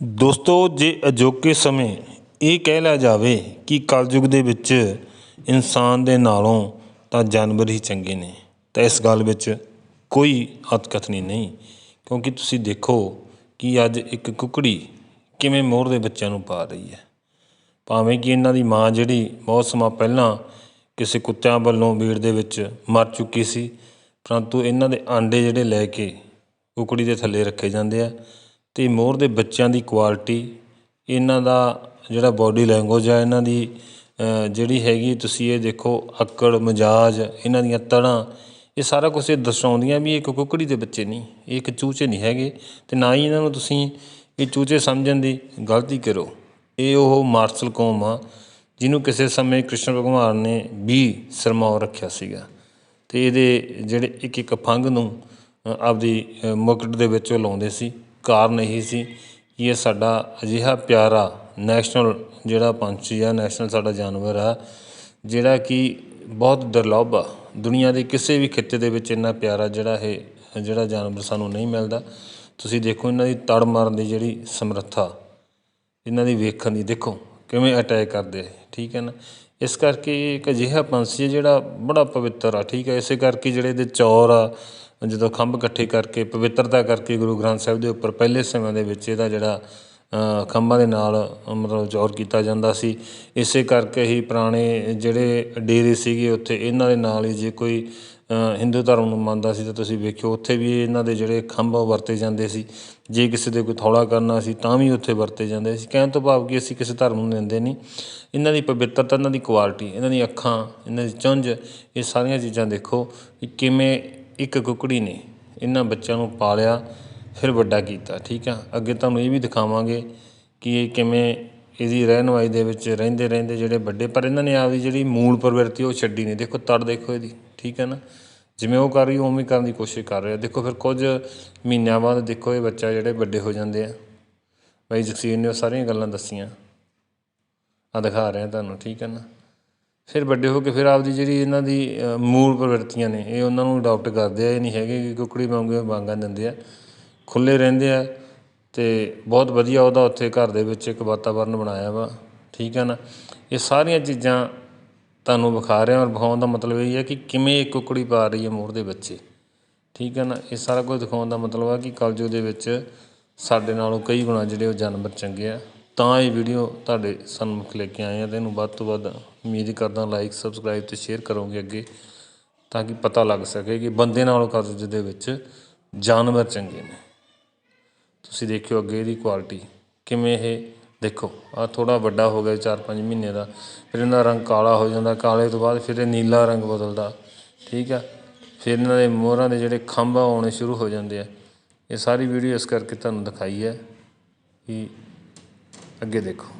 ਦੋਸਤੋ, ਜੇ ਅਜੋਕੇ ਸਮੇਂ ਇਹ ਕਹਿ ਲਿਆ ਜਾਵੇ ਕਿ ਕਲਯੁਗ ਦੇ ਵਿੱਚ ਇਨਸਾਨ ਦੇ ਨਾਲੋਂ ਤਾਂ ਜਾਨਵਰ ਹੀ ਚੰਗੇ ਨੇ, ਤਾਂ ਇਸ ਗੱਲ ਵਿੱਚ ਕੋਈ ਅਤਕਥਨੀ ਨਹੀਂ, ਕਿਉਂਕਿ ਤੁਸੀਂ ਦੇਖੋ ਕਿ ਅੱਜ ਇੱਕ ਕੁਕੜੀ ਕਿਵੇਂ ਮੋਰ ਦੇ ਬੱਚਿਆਂ ਨੂੰ ਪਾ ਰਹੀ ਹੈ। ਭਾਵੇਂ ਕਿ ਇਹਨਾਂ ਦੀ ਮਾਂ ਜਿਹੜੀ ਬਹੁਤ ਸਮਾਂ ਪਹਿਲਾਂ ਕਿਸੇ ਕੁੱਤਿਆਂ ਵੱਲੋਂ ਬੀੜ ਦੇ ਵਿੱਚ ਮਰ ਚੁੱਕੀ ਸੀ, ਪਰੰਤੂ ਇਹਨਾਂ ਦੇ ਆਂਡੇ ਜਿਹੜੇ ਲੈ ਕੇ ਕੁਕੜੀ ਦੇ ਥੱਲੇ ਰੱਖੇ ਜਾਂਦੇ ਆ ਅਤੇ ਮੋਰ ਦੇ ਬੱਚਿਆਂ ਦੀ ਕੁਆਲਿਟੀ ਇਹਨਾਂ ਦਾ ਜਿਹੜਾ ਬੋਡੀ ਲੈਂਗੁਏਜ ਆ, ਇਹਨਾਂ ਦੀ ਜਿਹੜੀ ਹੈਗੀ, ਤੁਸੀਂ ਇਹ ਦੇਖੋ, ਅੱਕੜ, ਮਿਜਾਜ, ਇਹਨਾਂ ਦੀਆਂ ਤੜਾਂ, ਇਹ ਸਾਰਾ ਕੁਛ ਇਹ ਦਰਸਾਉਂਦੀਆਂ ਵੀ ਇਹ ਇੱਕ ਕੁਕੜੀ ਦੇ ਬੱਚੇ ਨਹੀਂ, ਇਹ ਇੱਕ ਚੂਚੇ ਨਹੀਂ ਹੈਗੇ ਅਤੇ ਨਾ ਹੀ ਇਹਨਾਂ ਨੂੰ ਤੁਸੀਂ ਇਹ ਚੂਚੇ ਸਮਝਣ ਦੀ ਗਲਤੀ ਕਰੋ। ਇਹ ਉਹ ਮਾਰਸ਼ਲ ਕੌਮ ਆ, ਜਿਹਨੂੰ ਕਿਸੇ ਸਮੇਂ ਕ੍ਰਿਸ਼ਨ ਭਗਵਾਨ ਨੇ ਵੀ ਸਰਮਾਉ ਰੱਖਿਆ ਸੀਗਾ ਅਤੇ ਇਹਦੇ ਜਿਹੜੇ ਇੱਕ ਇੱਕ ਫੰਗ ਨੂੰ ਆਪਦੀ ਮੁਕਟ ਦੇ ਵਿੱਚ ਉਹ ਲਾਉਂਦੇ ਸੀ। ਕਾਰਨ ਇਹੀ ਸੀ। ਕਿ ਇਹ ਸਾਡਾ ਅਜਿਹਾ ਪਿਆਰਾ ਨੈਸ਼ਨਲ ਜਿਹੜਾ ਪੰਛੀ ਆ ਨੈਸ਼ਨਲ ਸਾਡਾ ਜਾਨਵਰ ਆ, ਜਿਹੜਾ ਕਿ ਬਹੁਤ ਦੁਰਲੱਭ ਆ। ਦੁਨੀਆ ਦੇ ਕਿਸੇ ਵੀ ਖਿੱਤੇ ਦੇ ਵਿੱਚ ਇੰਨਾ ਪਿਆਰਾ ਜਿਹੜਾ ਇਹ, ਜਿਹੜਾ ਜਾਨਵਰ ਸਾਨੂੰ ਨਹੀਂ ਮਿਲਦਾ। ਤੁਸੀਂ ਦੇਖੋ ਇਹਨਾਂ ਦੀ ਤੜ ਮਾਰਨ ਦੀ ਜਿਹੜੀ ਸਮਰੱਥਾ, ਇਹਨਾਂ ਦੀ ਵੇਖਣ ਦੀ, ਦੇਖੋ ਕਿਵੇਂ ਅਟੈਕ ਕਰਦੇ ਠੀਕ ਹੈ ਨਾ? ਇਸ ਕਰਕੇ ਇੱਕ ਅਜਿਹਾ ਪੰਛੀ ਹੈ ਜਿਹੜਾ ਬੜਾ ਪਵਿੱਤਰ ਆ, ਠੀਕ ਹੈ? ਇਸੇ ਕਰਕੇ ਜਿਹੜੇ ਇਹਦੇ ਚੌਰ ਆ ਜਦੋਂ ਖੰਭ ਇਕੱਠੇ ਕਰਕੇ, ਪਵਿੱਤਰਤਾ ਕਰਕੇ ਗੁਰੂ ਗ੍ਰੰਥ ਸਾਹਿਬ ਦੇ ਉੱਪਰ ਪਹਿਲੇ ਸਮਿਆਂ ਦੇ ਵਿੱਚ ਇਹਦਾ ਜਿਹੜਾ ਖੰਭਾਂ ਦੇ ਨਾਲ ਮਤਲਬ ਜ਼ੋਰ ਕੀਤਾ ਜਾਂਦਾ ਸੀ, ਇਸੇ ਕਰਕੇ ਹੀ ਪੁਰਾਣੇ ਜਿਹੜੇ ਡੇਰੇ ਸੀਗੇ ਉੱਥੇ ਇਹਨਾਂ ਦੇ ਨਾਲ ਹੀ ਜੇ ਕੋਈ ਹਿੰਦੂ ਧਰਮ ਨੂੰ ਮੰਨਦਾ ਸੀ ਤਾਂ ਤੁਸੀਂ ਵੇਖਿਓ, ਉੱਥੇ ਵੀ ਇਹਨਾਂ ਦੇ ਜਿਹੜੇ ਖੰਭ ਵਰਤੇ ਜਾਂਦੇ ਸੀ। ਜੇ ਕਿਸੇ ਦੇ ਕੋਈ ਥੌਲਾ ਕਰਨਾ ਸੀ ਤਾਂ ਵੀ ਉੱਥੇ ਵਰਤੇ ਜਾਂਦੇ ਸੀ। ਕਹਿਣ ਤੋਂ ਭਾਵ ਕਿ ਅਸੀਂ ਕਿਸੇ ਧਰਮ ਨੂੰ ਦਿੰਦੇ ਨਹੀਂ। ਇਹਨਾਂ ਦੀ ਪਵਿੱਤਰਤਾ, ਇਹਨਾਂ ਦੀ ਕੁਆਲਿਟੀ, ਇਹਨਾਂ ਦੀਆਂ ਅੱਖਾਂ, ਇਹਨਾਂ ਦੀ ਚੁੰਝ, ਇਹ ਸਾਰੀਆਂ ਚੀਜ਼ਾਂ ਦੇਖੋ ਕਿ ਕਿਵੇਂ ਇੱਕ ਕੁਕੜੀ ਨੇ ਇਹਨਾਂ ਬੱਚਿਆਂ ਨੂੰ ਪਾਲਿਆ, ਫਿਰ ਵੱਡਾ ਕੀਤਾ, ਠੀਕ ਆ? ਅੱਗੇ ਤੁਹਾਨੂੰ ਇਹ ਵੀ ਦਿਖਾਵਾਂਗੇ ਕਿ ਇਹ ਕਿਵੇਂ ਇਹਦੀ ਰਹਿਨਵਾਈ ਦੇ ਵਿੱਚ ਰਹਿੰਦੇ ਰਹਿੰਦੇ ਜਿਹੜੇ ਵੱਡੇ, ਪਰ ਇਹਨਾਂ ਨੇ ਆਪਦੀ ਜਿਹੜੀ ਮੂਲ ਪ੍ਰਵਿਰਤੀ ਉਹ ਛੱਡੀ ਨਹੀਂ। ਦੇਖੋ, ਤੜ ਦੇਖੋ ਇਹਦੀ, ਠੀਕ ਹੈ ਨਾ? ਜਿਵੇਂ ਉਹ ਕਰ ਰਹੀ, ਉਵੇਂ ਕਰਨ ਦੀ ਕੋਸ਼ਿਸ਼ ਕਰ ਰਿਹਾ। ਦੇਖੋ, ਫਿਰ ਕੁਝ ਮਹੀਨਿਆਂ ਬਾਅਦ ਦੇਖੋ ਇਹ ਬੱਚਾ ਜਿਹੜੇ ਵੱਡੇ ਹੋ ਜਾਂਦੇ ਆ। ਬਾਈ ਜਗਸੀਰ ਨੇ ਉਹ ਸਾਰੀਆਂ ਗੱਲਾਂ ਦੱਸੀਆਂ। ਆ ਦਿਖਾ ਰਿਹਾ ਤੁਹਾਨੂੰ, ਠੀਕ ਹੈ ਨਾ? ਫਿਰ ਵੱਡੇ ਹੋ ਕੇ ਫਿਰ ਆਪਦੀ ਜਿਹੜੀ ਇਹਨਾਂ ਦੀ ਮੂਲ ਪ੍ਰਵਿਰਤੀਆਂ ਨੇ, ਇਹ ਉਹਨਾਂ ਨੂੰ ਅਡੋਪਟ ਕਰਦੇ ਆ, ਇਹ ਨਹੀਂ ਹੈਗੇ ਕਿ ਕੁਕੜੀ ਵਾਂਗੂ ਵਾਂਗਾ ਦਿੰਦੇ ਆ। ਖੁੱਲ੍ਹੇ ਰਹਿੰਦੇ ਆ ਅਤੇ ਬਹੁਤ ਵਧੀਆ ਉਹਦਾ ਉੱਥੇ ਘਰ ਦੇ ਵਿੱਚ ਇੱਕ ਵਾਤਾਵਰਨ ਬਣਾਇਆ ਵਾ, ਠੀਕ ਹੈ ਨਾ? ਇਹ ਸਾਰੀਆਂ ਚੀਜ਼ਾਂ ਤੁਹਾਨੂੰ ਵਿਖਾ ਰਿਹਾ ਔਰ ਵਿਖਾਉਣ ਦਾ ਮਤਲਬ ਇਹ ਹੈ ਕਿ ਕਿਵੇਂ ਇੱਕ ਕੁਕੜੀ ਪਾ ਰਹੀ ਹੈ ਮੋਰ ਦੇ ਬੱਚੇ, ਠੀਕ ਹੈ ਨਾ? ਇਹ ਸਾਰਾ ਕੁਝ ਦਿਖਾਉਣ ਦਾ ਮਤਲਬ ਆ ਕਿ ਕਲਯੁਗ ਦੇ ਵਿੱਚ ਸਾਡੇ ਨਾਲੋਂ ਕਈ ਗੁਣਾ ਜਿਹੜੇ ਉਹ ਜਾਨਵਰ ਚੰਗੇ ਆ। ਤਾਂ ਇਹ ਵੀਡੀਓ ਤੁਹਾਡੇ ਸਨਮੁਖ ਲੈ ਕੇ ਆਏ ਆ ਤੇ ਇਹਨੂੰ ਵੱਧ ਤੋਂ ਵੱਧ ਉਮੀਦ ਕਰਦਾ ਲਾਈਕ ਸਬਸਕ੍ਰਾਈਬ ਅਤੇ ਸ਼ੇਅਰ ਕਰੋਗੇ ਅੱਗੇ, ਤਾਂ ਕਿ ਪਤਾ ਲੱਗ ਸਕੇ ਕਿ ਬੰਦੇ ਨਾਲੋਂ ਕਲਯੁਗ ਦੇ ਵਿੱਚ ਜਾਨਵਰ ਚੰਗੇ ਨੇ। ਤੁਸੀਂ ਦੇਖਿਓ ਅੱਗੇ ਇਹਦੀ ਕੁਆਲਿਟੀ ਕਿਵੇਂ ਇਹ ਦੇਖੋ ਆ ਥੋੜਾ ਵੱਡਾ ਹੋ ਗਿਆ 4-5 ਮਹੀਨੇ ਦਾ, ਫਿਰ ਇਹਦਾ ਰੰਗ ਕਾਲਾ ਹੋ ਜਾਂਦਾ, ਕਾਲੇ ਤੋਂ ਬਾਅਦ ਫਿਰ ਇਹ ਨੀਲਾ ਰੰਗ ਬਦਲਦਾ, ਠੀਕ ਆ? ਫਿਰ ਇਹਨਾਂ ਦੇ ਮੋਹਰਾਂ ਦੇ ਜਿਹੜੇ ਖੰਭ ਆਉਣੇ ਸ਼ੁਰੂ ਹੋ ਜਾਂਦੇ ਆ। ਇਹ ਸਾਰੀ ਵੀਡੀਓ ਇਸ ਕਰਕੇ ਤੁਹਾਨੂੰ ਦਿਖਾਈ ਹੈ ਕਿ ਅੱਗੇ ਦੇਖੋ।